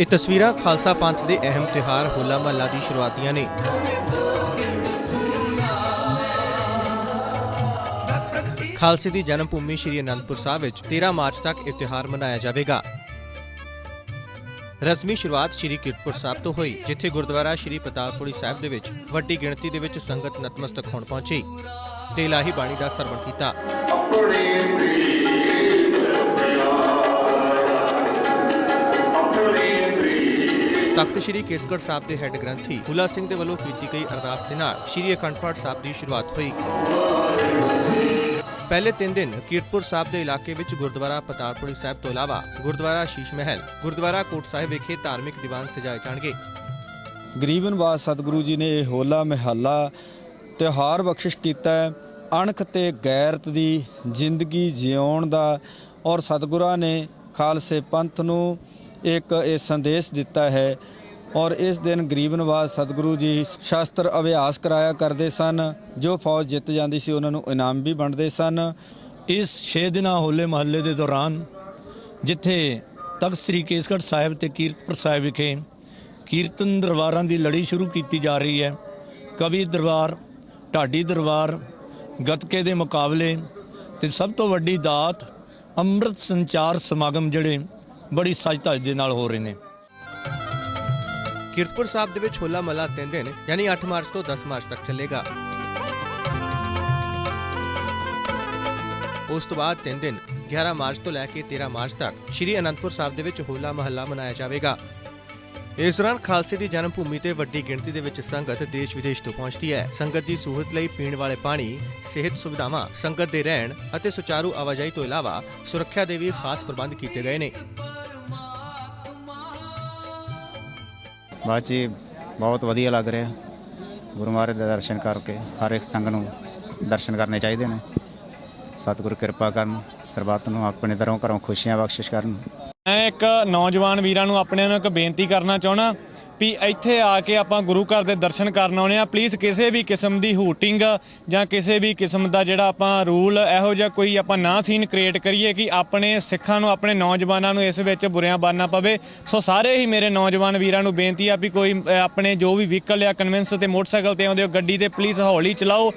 ਇਹ ਤਸਵੀਰਾਂ ਖਾਲਸਾ ਪੰਥ ਦੇ ਅਹਿਮ ਤਿਉਹਾਰ ਹੋਲਾ ਮਹੱਲਾ ਦੀ ਸ਼ੁਰੂਆਤੀਆਂ ਨੇ। ਖਾਲਸੇ ਦੀ ਜਨਮ ਭੂਮੀ ਸ਼੍ਰੀ ਅਨੰਦਪੁਰ ਸਾਹਿਬ ਵਿੱਚ 13 ਮਾਰਚ ਤੱਕ ਇਹ ਤਿਉਹਾਰ ਮਨਾਇਆ ਜਾਵੇਗਾ। ਰਸਮੀ ਸ਼ੁਰੂਆਤ ਸ਼੍ਰੀ ਕੀਰਤਪੁਰ ਸਾਹਿਬ ਤੋਂ ਹੋਈ, ਜਿੱਥੇ ਗੁਰਦੁਆਰਾ ਸ਼੍ਰੀ ਪਤਾਲਪੁਰੀ ਸਾਹਿਬ ਦੇ ਵਿੱਚ ਵੱਡੀ ਗਿਣਤੀ ਦੇ ਵਿੱਚ ਸੰਗਤ ਨਤਮਸਤਕ ਹੋਣ ਪਹੁੰਚੀ। ਤੇ ਇਲਾਹੀ ਬਾਣੀ ਦਾ ਸਰਵਣ ਕੀਤਾ। ਤਖਤ ਸ੍ਰੀ ਕੇਸਗੜ੍ਹ ਸਾਹਿਬ ਦੇ ਹੈੱਡ ਗ੍ਰੰਥੀ ਫੂਲਾ ਸਿੰਘ ਦੇ ਵੱਲੋਂ ਕੀਤੀ ਗਈ ਅਰਦਾਸ ਦੇ ਨਾਲ ਸ੍ਰੀ ਅਖੰਡ ਪਾਠ ਸਾਹਿਬ ਦੀ ਸ਼ੁਰੂਆਤ ਹੋਈ। ਪਹਿਲੇ 3 ਦਿਨ ਕੀਰਤਪੁਰ ਸਾਹਿਬ ਦੇ ਇਲਾਕੇ ਵਿੱਚ ਗੁਰਦੁਆਰਾ ਪਤਾਲਪੁਰੀ ਸਾਹਿਬ ਤੋਂ ਇਲਾਵਾ ਗੁਰਦੁਆਰਾ ਸ਼ੀਸ਼ ਮਹਿਲ, ਗੁਰਦੁਆਰਾ ਕੋਟ ਸਾਹਿਬ ਵਿਖੇ ਧਾਰਮਿਕ ਦੀਵਾਨ ਸਜਾਏ ਜਾਣਗੇ। ਗਰੀਬ ਨਿਵਾਸ ਸਤਿਗੁਰੂ ਜੀ ਨੇ ਇਹ ਹੋਲਾ ਮਹੱਲਾ ਤਿਉਹਾਰ ਬਖਸ਼ਿਸ਼ ਕੀਤਾ ਅਣਖ ਤੇ ਗੈਰਤ ਦੀ ਜ਼ਿੰਦਗੀ ਜਿਉਣ ਦਾ ਔਰ ਸਤਿਗੁਰਾਂ ਨੇ ਖਾਲਸੇ ਪੰਥ ਨੂੰ ਇੱਕ ਇਹ ਸੰਦੇਸ਼ ਦਿੱਤਾ ਹੈ ਔਰ ਇਸ ਦਿਨ ਗਰੀਬ ਨਿਵਾਸ ਸਤਿਗੁਰੂ ਜੀ ਸ਼ਾਸਤਰ ਅਭਿਆਸ ਕਰਾਇਆ ਕਰਦੇ ਸਨ, ਜੋ ਫੌਜ ਜਿੱਤ ਜਾਂਦੀ ਸੀ, ਉਹਨਾਂ ਨੂੰ ਇਨਾਮ ਵੀ ਵੰਡਦੇ ਸਨ। ਇਸ 6 ਦਿਨਾਂ ਹੋਲੇ ਮਹੱਲੇ ਦੇ ਦੌਰਾਨ, ਜਿੱਥੇ ਤਖਤ ਸ੍ਰੀ ਕੇਸਗੜ੍ਹ ਸਾਹਿਬ ਤੇ ਕੀਰਤਪੁਰ ਸਾਹਿਬ ਵਿਖੇ ਕੀਰਤਨ ਦਰਬਾਰਾਂ ਦੀ ਲੜੀ ਸ਼ੁਰੂ ਕੀਤੀ ਜਾ ਰਹੀ ਹੈ, ਕਵੀ ਦਰਬਾਰ, ਢਾਡੀ ਦਰਬਾਰ, ਗੱਤਕੇ ਦੇ ਮੁਕਾਬਲੇ ਤੇ ਸਭ ਤੋਂ ਵੱਡੀ ਦਾਤ ਅੰਮ੍ਰਿਤ ਸੰਚਾਰ ਸਮਾਗਮ ਜਿਹੜੇ ਬੜੀ ਸਜ ਦੇ ਨਾਲ ਹੋ ਰਹੇ ਨੇ। ਕੀਰਤਪੁਰ ਸਾਹਿਬ ਦੇ ਵਿੱਚ ਹੋਲਾ ਮਹੱਲਾ 3 ਦਿਨ, ਯਾਨੀ 8 ਮਾਰਚ ਤੋਂ 10 ਮਾਰਚ ਤੱਕ ਚੱਲੇਗਾ। ਉਸ ਤੋਂ ਬਾਅਦ 3 ਦਿਨ 11 ਮਾਰਚ ਤੋਂ ਲੈ ਕੇ 13 ਮਾਰਚ ਤੱਕ ਸ਼੍ਰੀ ਅਨੰਦਪੁਰ ਸਾਹਿਬ ਦੇ ਵਿੱਚ ਹੋਲਾ ਮਹੱਲਾ ਮਨਾਇਆ ਜਾਵੇਗਾ। ਇਸ ਦੌਰਾਨ ਖਾਲਸੇ ਦੀ ਜਨਮ ਭੂਮੀ ਤੇ ਵੱਡੀ ਗਿਣਤੀ ਦੇ ਵਿੱਚ ਸੰਗਤ ਦੇਸ਼ ਵਿਦੇਸ਼ ਤੋਂ ਪਹੁੰਚਦੀ ਹੈ। ਸੰਗਤ ਦੀ ਸਹੂਲਤ ਲਈ ਪੀਣ ਵਾਲੇ ਪਾਣੀ, ਸਿਹਤ ਸੁਵਿਧਾਵਾਂ, ਸੰਗਤ ਦੇ ਰਹਿਣ ਅਤੇ ਸੁਚਾਰੂ ਆਵਾਜਾਈ ਤੋਂ ਇਲਾਵਾ ਸੁਰੱਖਿਆ ਦੇ ਵੀ ਖਾਸ ਪ੍ਰਬੰਧ ਕੀਤੇ ਗਏ ਨੇ। ਬਾਅਦ ਜੀ ਬਹੁਤ ਵਧੀਆ ਲੱਗ ਰਿਹਾ। ਗੁਰੂ ਮਹਾਰਾਜ ਦੇ ਦਰਸ਼ਨ ਕਰਕੇ ਹਰ ਇੱਕ ਸੰਗ ਨੂੰ ਦਰਸ਼ਨ ਕਰਨੇ ਚਾਹੀਦੇ ਨੇ। ਸਤਿਗੁਰ ਕਿਰਪਾ ਕਰਨ, ਸਰਬੱਤ ਨੂੰ ਆਪਣੇ ਤਰ੍ਹਾਂ ਘਰੋਂ ਖੁਸ਼ੀਆਂ ਬਖਸ਼ਿਸ਼ ਕਰਨ। ਮੈਂ ਇੱਕ ਨੌਜਵਾਨ ਵੀਰਾਂ ਨੂੰ ਆਪਣੇ ਨੂੰ ਇੱਕ ਬੇਨਤੀ ਕਰਨਾ ਚਾਹਣਾ ਵੀ ਇੱਥੇ ਆ ਕੇ ਆਪਾਂ ਗੁਰੂ ਘਰ ਦੇ ਦਰਸ਼ਨ ਕਰਨ ਆਉਣੇ ਆ। ਪਲੀਜ਼ ਕਿਸੇ ਵੀ ਕਿਸਮ ਦੀ ਹੂਟਿੰਗ ਜਾਂ ਕਿਸੇ ਵੀ ਕਿਸਮ ਦਾ ਜਿਹੜਾ ਆਪਾਂ ਰੂਲ ਇਹੋ ਜਿਹਾ ਕੋਈ ਆਪਾਂ ਨਾ ਸੀਨ ਕ੍ਰੀਏਟ ਕਰੀਏ ਕਿ ਆਪਣੇ ਸਿੱਖਾਂ ਨੂੰ, ਆਪਣੇ ਨੌਜਵਾਨਾਂ ਨੂੰ ਇਸ ਵਿੱਚ ਬੁਰਿਆਂ ਬਾਨਾ ਪਵੇ। ਸੋ ਸਾਰੇ ਹੀ ਮੇਰੇ ਨੌਜਵਾਨ ਵੀਰਾਂ ਨੂੰ ਬੇਨਤੀ ਆ ਵੀ ਕੋਈ ਆਪਣੇ ਜੋ ਵੀ ਵਹੀਕਲ ਆ ਕਨਵੈਂਸ ਤੇ ਮੋਟਰਸਾਈਕਲ ਤੇ ਆਉਂਦੇ ਹੋ, ਗੱਡੀ ਤੇ ਪਲੀਜ਼ ਹੌਲੀ ਚਲਾਓ।